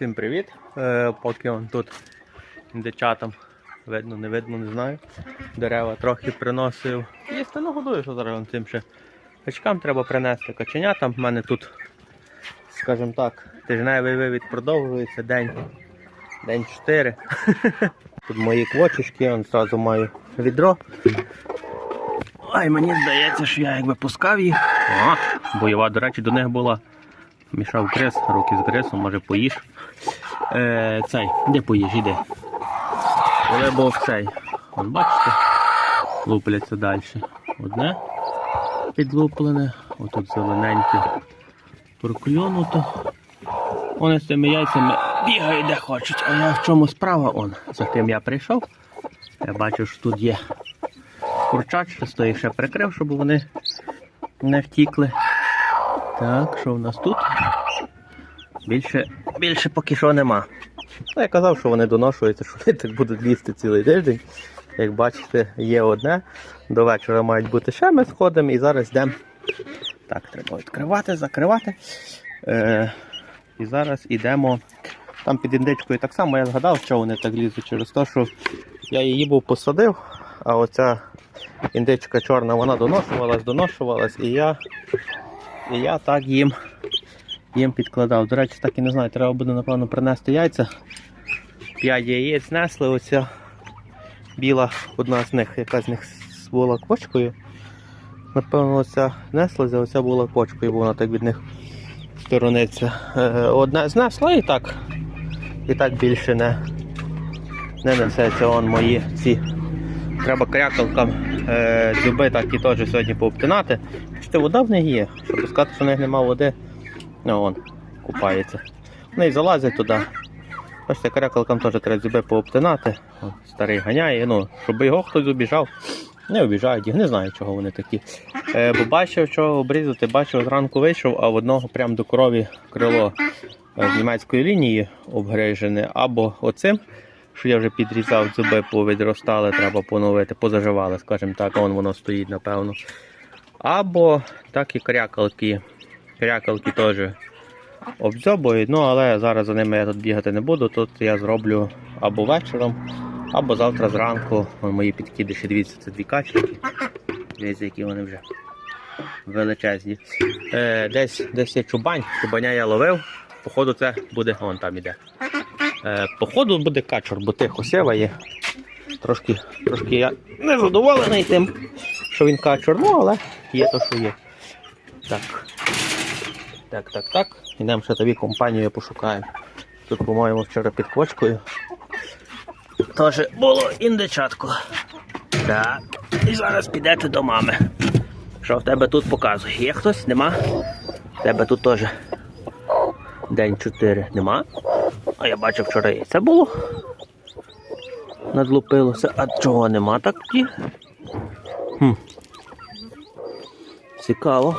Всім привіт. Е, поки он тут індичатам видно, не видно, не знаю. Дерева трохи приносив. Їсти не годую, що зараз он тим ще качкам треба принести каченятам. У мене тут, скажімо так, тижневий вивід продовжується день. День 4. Тут мої квочечки, я одразу маю відро. Ай, мені здається, що я якби пускав їх. О, бойова, до речі, до них була. Мішав крис, руки з крисом, може поїж. Е, цей, де поїж, іди. Коли був цей. Вон бачите, лупляться далі. Одне підлуплене, отут зелененьке прокльонуто. Вони з цими яйцями бігають де хочуть, а я в чому справа он. За ким я прийшов. Я бачу, що тут є курчач, то їх ще прикрив, щоб вони не втікли. Так, що в нас тут? Більше, більше поки що нема. Ну, я казав, що вони доношуються, що вони так будуть лізти цілий тиждень. Як бачите, є одне. До вечора мають бути ще ми сходимо і зараз йдемо. Так, треба відкривати, закривати. Е, і зараз йдемо. Там під індичкою так само я згадав, що вони так лізуть через те, що я її був посадив, а оця індичка чорна, вона доношувалась, доношувалась, і я і я так їм, їм підкладав. До речі, так і не знаю, треба буде, напевно, принести яйця. П'ять яєць несли, оця біла, одна з них, яка з них була квочкою. Напевно, оця неслася, оця була квочкою, бо вона так від них сторониться. Е, Одна знесла і так. І так більше не, не несеться он мої ці. Треба крякалкам е, дзюби так і теж сьогодні пообтинати. Бачите, вода в них є. Щоб сказати, що в них немає води, ну вон, купається. Вони і залазять туди. Бачите, крякалкам теж треба зуби пообтинати. О, старий ганяє, ну, щоб його хтось обіжав. Не обіжають їх, не знаю, чого вони такі. Е, бо бачив, що обрізати, бачив, зранку вийшов, а в одного прямо до крові крило е, з німецької лінії обгрижене, або оцим, що я вже підрізав, зуби повідростали, треба поновити, позаживали, скажімо так, вон воно стоїть, напевно. Або так і крякалки. Крякалки теж обзьобують, ну але зараз за ними я тут бігати не буду. Тут я зроблю або вечором, або завтра зранку. Вон мої підкидиші, дивіться, це дві качки. Дивіться, які вони вже величезні. Е, десь, десь є чубань, чубаня я ловив. Походу, це буде, вон там іде. Е, походу буде качур, бо тихо сіває. Трошки, трошки я не задоволений тим, що він качур, ну але є то, що є. Так. Так, так, так. Ідемо ще тобі компанію пошукаємо. Тут, по-моєму, вчора під квочкою. Теж було індичатко. Так. І зараз підете до мами. Що в тебе тут показує? Є хтось? Нема? В тебе тут теж день 4 нема. А я бачив вчора і це було. Надлупилося. А чого нема так? Хм. Цікаво.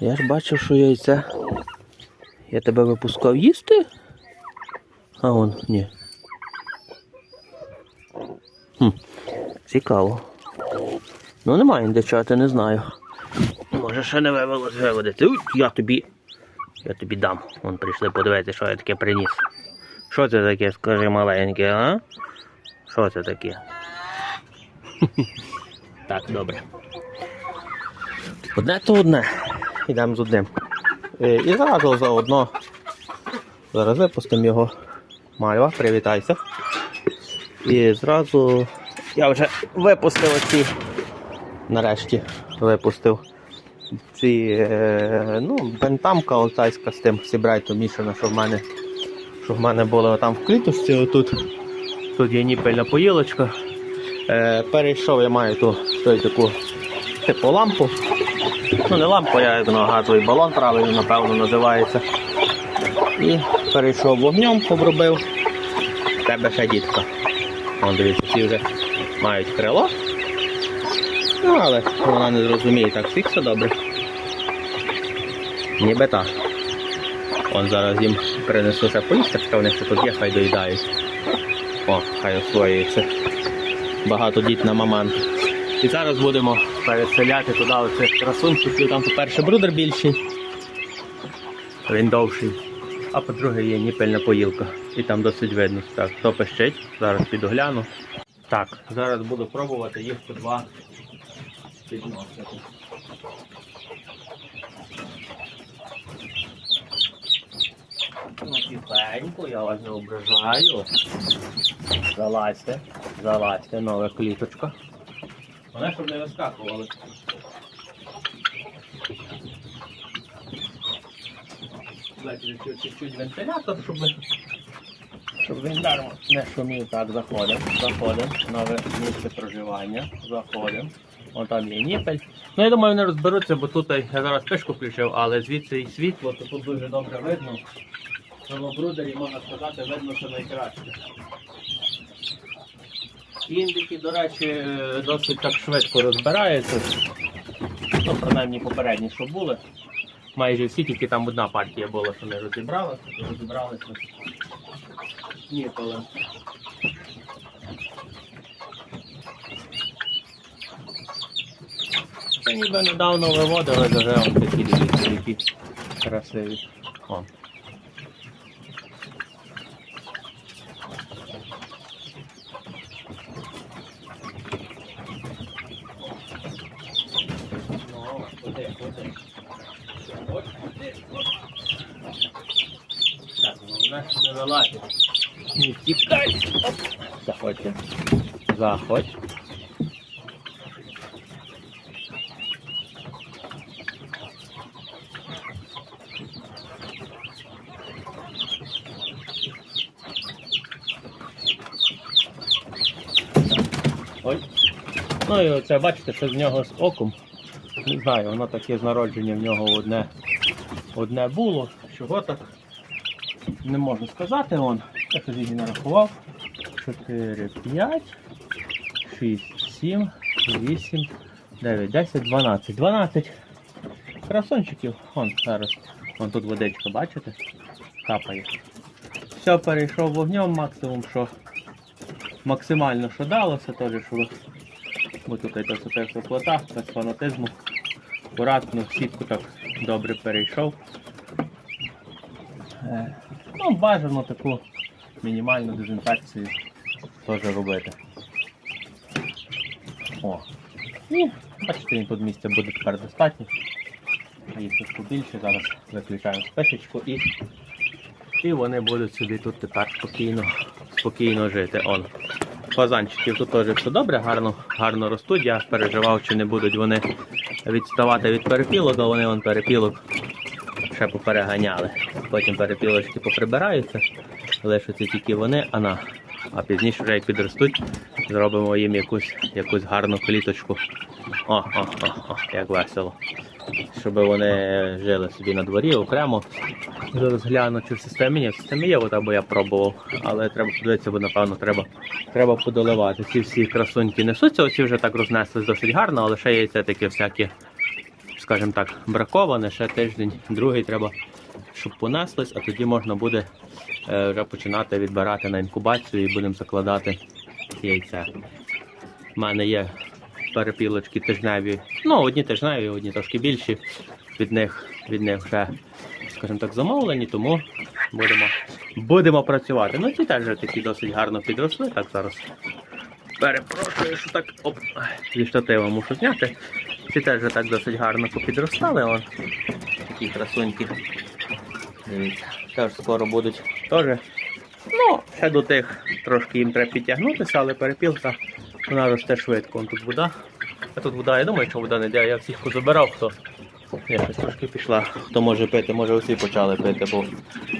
Я ж бачив, що яйце. Я тебе випускав їсти? А он, ні. Хм. Цікаво. Ну немає індичати, не знаю. Може ще не вивелось виводити. Уй, я тобі. Я тобі дам. Вон прийшли подивитися, що я таке приніс. Що це таке, скажи маленьке, а? Що це таке? Так, добре. Одне то одне. Йдемо з одним. Е, І зразу заодно. Зараз випустимо його. Мальва, привітайся. І зразу я вже випустив оці. Нарешті випустив ці е, ну, бентамка алтайська з тим сібрайтом мішана, що в мене що в мене було там в клітості. Отут тут є ніпельна поїлочка. Е, перейшов, я маю ту, ту таку типу лампу. Ну не лампа, я як на газовий балон правильно, напевно, називається. І перейшов вогнем, обробив. Тебе ще дітка. Вон дивіться, всі вже мають крило. Ну, але вона не зрозуміє, так всіх все добре. Ніби так. Вон зараз їм принесу ще поїсти, що вони ще тут є, хай доїдають. О, хай освоюється. Багатодітна маманка. І зараз будемо переселяти туди оцих красунчиків. Там, по-перше, брудер більший. Він довший. А по-друге, є ніпельна поїлка. І там досить видно. Так, хто пищить, зараз піду гляну. Так, зараз буду пробувати їх по два підносити. Ну, я вас не ображаю. Залазьте, залазьте, нова кліточка. Вони щоб не вискакували. Давайте чуть-чуть вентилятор, щоб, щоб він не шумів. Так, заходимо, заходимо. Нове місце проживання. Заходимо. Вон там є ніпель. Ну я думаю, вони розберуться, бо тут я зараз пишку включив, але звідси і світло, то тут дуже добре видно. На лобрудері, можна сказати, видно, що найкраще. Індики, до речі, досить так швидко розбираються. Ну, принаймні попередні, що були. Майже всі, тільки там одна партія була, що не розібралася, розібралися ніколи. Це ніби недавно виводили, вже такі красиві. О. головне, не тікай. Оп. Заходьте. Заходь. Ой. Ну і оце бачите, що з нього з оком. Не знаю, воно таке з народження в нього одне, одне було. Чого так? Не можу сказати. Вон, я тоді не нарахував. 4, 5, 6, 7, 8, 9, 10, 12. 12 красончиків. Вон зараз. Вон тут водичка, бачите? Капає. Все, перейшов вогнем максимум, що максимально що далося, теж що ви- бо тут це плота, без фанатизму. Акуратно, сітку так добре перейшов. Ну, бажано таку мінімальну дезінфекцію теж робити. О. І бачите, він тут місця буде тепер достатньо. Їх трошки більше, зараз виключаємо спешечку і, і вони будуть собі тут тепер спокійно, спокійно жити. Он. Фазанчиків тут теж все добре, гарно, гарно ростуть. Я переживав, чи не будуть вони відставати від перепілок, а вони вон перепілок ще попереганяли. Потім перепілочки поприбираються, лишаться тільки вони, а на. А пізніше вже як підростуть, зробимо їм якусь, якусь гарну кліточку. О, о, о, о, як весело. Щоб вони жили собі на дворі окремо. Зараз гляну, чи в системі є. В системі є вода, бо я пробував. Але треба подивитися, бо напевно треба, треба подоливати. Ці всі красуньки несуться, оці вже так рознеслись досить гарно, але ще є це таке всякі, скажімо так, браковане, ще тиждень, другий треба, щоб понеслись, а тоді можна буде е, вже починати відбирати на інкубацію і будемо закладати яйця. У мене є перепілочки тижневі, ну одні тижневі, одні трошки більші. Від них, від них вже, скажімо так, замовлені, тому будемо, будемо працювати. Ну ці теж такі досить гарно підросли. Так зараз перепрошую, що так оп, зі штатива мушу зняти. Ці теж так досить гарно попідростали. Вон, такі красуньки. Дивіться, теж скоро будуть теж. Ну, ще до тих трошки їм треба підтягнутися, але перепілка вона росте швидко. Вон тут вода. А тут вода, я думаю, що вода не йде. Я всіх позабирав, хто. Я щось трошки пішла. Хто може пити, може усі почали пити, бо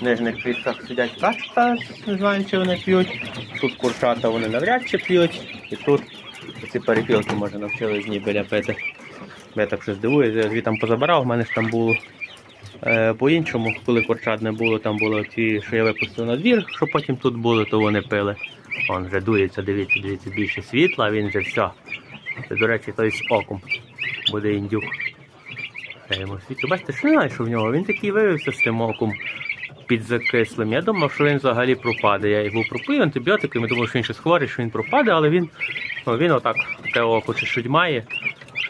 в нижніх клітках сидять качка, не знаю, чи вони п'ють. Тут курчата вони навряд чи п'ють. І тут ці перепілки може навчили з нібеля пити. Я так щось дивуюся, я звідти там позабирав, в мене ж там було. Е, по-іншому, коли курчат не було, там було ті, що я випустив на двір, що потім тут було, то вони пили. Он вже дується, дивіться, дивіться, більше світла, він вже все. Це, до речі, той з оком буде індюк. Я йому світло. Бачите, що не знаю, що в нього. Він такий виявився з тим оком підзакислим. Я думав, що він взагалі пропаде. Я його пропив антибіотиками, думав, що він щось хворий, що він пропаде, але він, ну, він отак те око чуть має,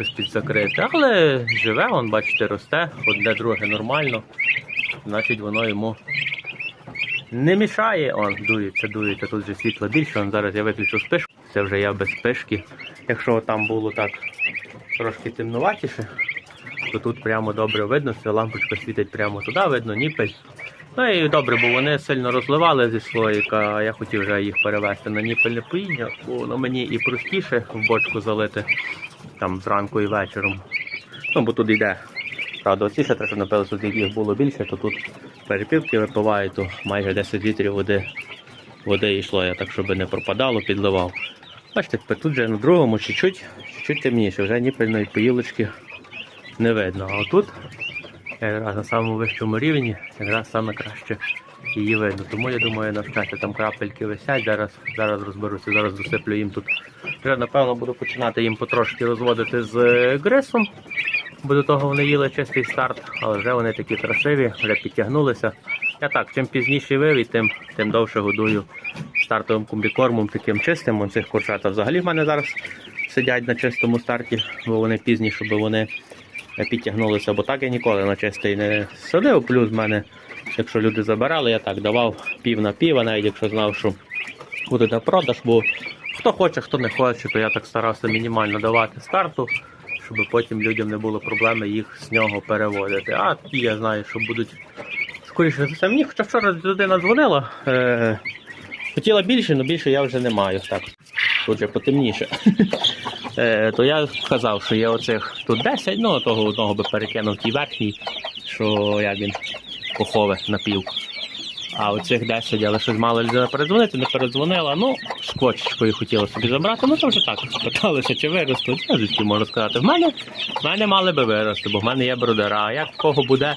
щось підзакрите. Але живе, он, бачите, росте, одне друге нормально. Значить воно йому Не мішає, он дується, дується, тут же світло більше, он зараз я виключу спишку. Це вже я без спишки. Якщо там було так трошки темнуватіше, то тут прямо добре видно, що лампочка світить прямо туди, видно ніпель. Ну і добре, бо вони сильно розливали зі слоїка, а я хотів вже їх перевести на ніпельне поїння, воно мені і простіше в бочку залити там зранку і вечором. Ну, бо тут йде. Правда, оці ще треба напевно, тут їх було більше, то тут перепілки випивають, то майже 10 літрів води, води йшло, я так, щоб не пропадало, підливав. Бачите, тут вже на другому чуть-чуть, чуть темніше, вже ніпельної поїлочки не видно. А отут, якраз на самому вищому рівні, якраз саме краще її видно. Тому я думаю, на щастя там крапельки висять, зараз, зараз розберуся, зараз досиплю їм тут. Вже напевно буду починати їм потрошки розводити з е, грисом. Бо до того вони їли чистий старт, але вже вони такі красиві, вже підтягнулися. Я так, чим пізніше вивій, тим, тим довше годую стартовим комбікормом, таким чистим. Цих курчат взагалі в мене зараз сидять на чистому старті, бо вони пізні, щоб вони підтягнулися, бо так я ніколи на чистий не садив. Плюс в мене, якщо люди забирали, я так давав пів на пів, а навіть якщо знав, що буде на продаж, бо хто хоче, хто не хоче, то я так старався мінімально давати старту, щоб потім людям не було проблеми їх з нього переводити. А ті я знаю, що будуть скоріше за все. Мені хоча вчора людина дзвонила. Е- хотіла більше, але більше я вже не маю. Так, тут вже потемніше. Е, то я казав, що є оцих тут 10, ну того одного би перекинув ті верхній, що як він похове напів. А оцих 10, але щось мало людина передзвонити, не передзвонила. Ну, з хотіла собі забрати. Ну то вже так питалися, чи виростуть. Я житті можу сказати. В мене, в мене мали би вирости, бо в мене є бродера. А як в кого буде,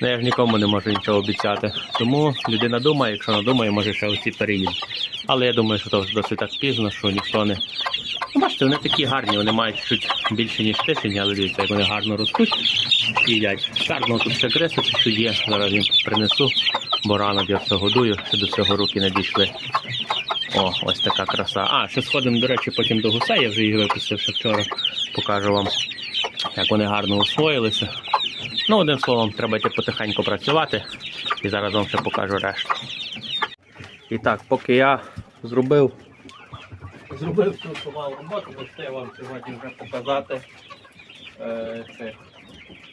ну я ж нікому не можу нічого обіцяти. Тому людина думає, якщо не думає, може ще оці переїде. Але я думаю, що то вже досить так пізно, що ніхто не. Ну, бачите, вони такі гарні, вони мають чуть більше, ніж тисячі, але дивіться, як вони гарно ростуть і їдять. Шарно тут ще криси чуть є, зараз їм принесу, бо рано я все годую, ще до цього руки не дійшли. О, ось така краса. А, ще сходимо, до речі, потім до гусей, я вже їх випустив ще вчора. Покажу вам, як вони гарно освоїлися. Ну, одним словом, треба йти потихеньку працювати і зараз вам ще покажу решту. І так, поки я зробив зробив цю сумалу роботу, то я вам сьогодні вже показати е, це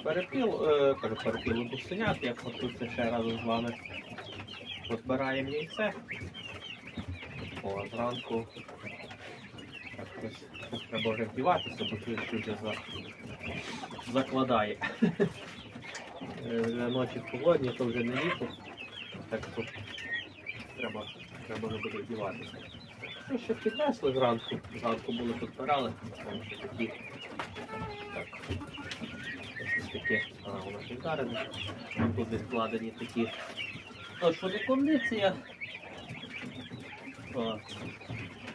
перепіл, е, перепіл ми тут це ще разом з вами позбираємо яйце. О, зранку треба вже вдіватися, бо тут вже закладає. Е, вже Ночі холодні, то вже не літо, так що треба, треба вже буде вдіватися. Ну, ще піднесли зранку. Зранку були тут перали. Там ще такі. Так. Ось такі. А, воно ще вдарене. Тут десь складені такі. То, що не кондиція. То,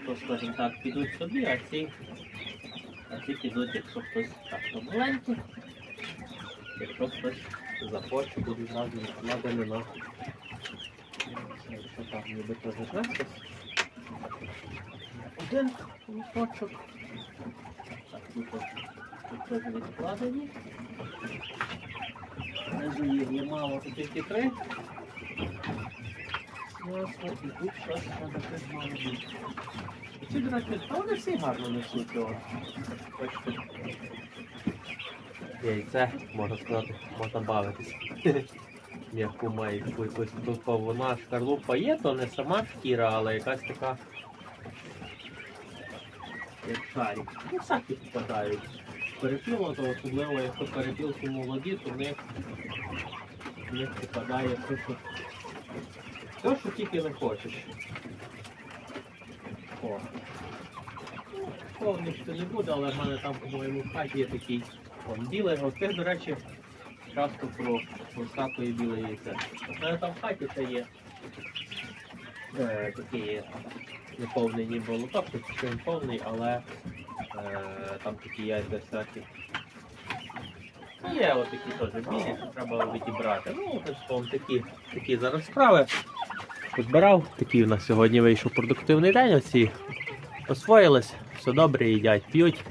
то, скажімо так, підуть собі, а ці, а ці підуть, якщо хтось так маленький. Якщо хтось захоче, буде зразу накладені на. Якщо так ніби теж знести один листочок. Так, ось- тут відкладені. Внизу їх є мало, тут тільки три. Ясно, і тут щось треба теж мало бути. Ці, до речі, вони всі гарно несуть. Бачите. Яйце, можна сказати, можна бавитись. М'яку має тут вона шкарлупа є, то не сама шкіра, але якась така як шарик. Ну, всякі попадають. Перепіло, то особливо, якщо перепілки молоді, то в них, в них попадає все, що, все, що тільки не хочеш. О. Ну, повністю не буде, але в мене там, по-моєму, в хаті є такий он, білий гостих, до речі, часто про всякої біле яйце. У там в хаті це є е, такі неповнені болоток, тут ще він повний, але е, там такі яйця всякі. Є отакі теж білі, що треба відібрати. Ну, словом, такі, такі зараз справи. Позбирав, такий у нас сьогодні вийшов продуктивний день. Оці освоїлись, все добре, їдять, п'ють.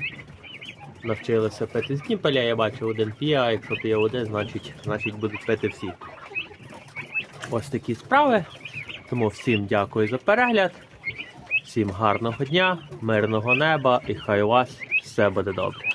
Навчилися пити з Дніпеля, я бачу, один п'є, а якщо п'є один, значить, значить будуть пити всі. Ось такі справи. Тому всім дякую за перегляд, всім гарного дня, мирного неба і хай у вас все буде добре.